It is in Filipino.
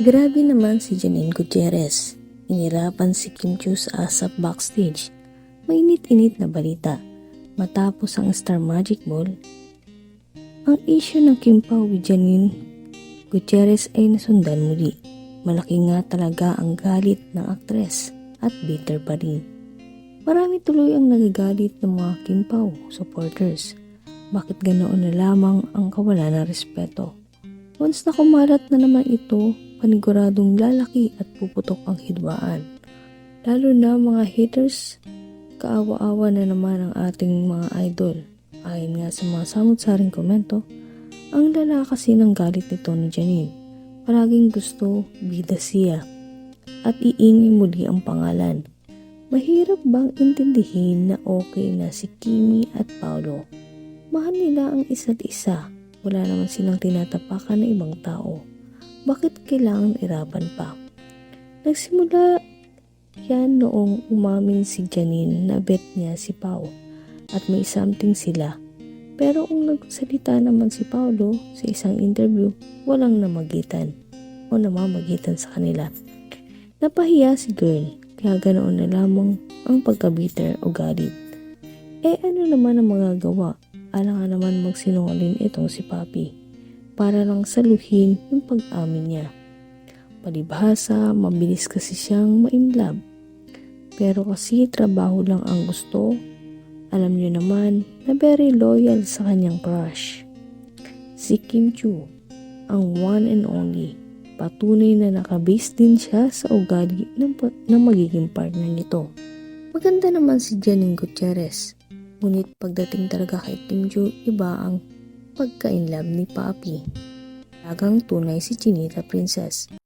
Grabe naman si Janine Gutierrez. Inirapan si Kim Chiu sa asap backstage. Mainit-init na balita. Matapos ang Star Magic Ball, ang issue ng Kim Pao with Janine Gutierrez ay nasundan muli. Malaki nga talaga ang galit ng aktres at bitter pa rin. Marami tuloy ang nagagalit ng mga Kim Pao supporters. Bakit ganoon na lamang ang kawalan ng respeto? Once na kumalat na naman ito, paniguradong lalaki at puputok ang hidwaan. Lalo na mga haters, kaawa-awa na naman ang ating mga idol. Ayon nga sa mga samot-saring komento, ang lala kasi ng galit ni Janine. Palaging gusto bida siya at iingay muli ang pangalan. Mahirap bang intindihin na okay na si Kimi at Paolo? Mahal nila ang isa't isa. Wala naman silang tinatapakan na ibang tao. Bakit kailangan irapan pa? Nagsimula yan noong umamin si Janine na bet niya si Pao at may something sila. Pero kung nagsalita naman si Paolo sa isang interview, walang namagitan o namamagitan sa kanila. Napahiya si girl, kaya ganoon na lamang ang pagkabiter o galit. Eh ano naman ang magagawa? Alang naman magsinungaling itong si Papi para lang saluhin yung pag-amin niya. Palibhasa, mabilis kasi siyang maimlab. Pero kasi trabaho lang ang gusto, alam niyo naman na very loyal sa kanyang crush. Si Kim Chu, ang one and only. Patunay na nakabase din siya sa ugali ng, ng magiging partner nito. Maganda naman si Janine Gutierrez. Ngunit pagdating talaga kay Kim Chu, iba ang pagka-inlove ni Papi. Talagang tunay si Chinita Princess.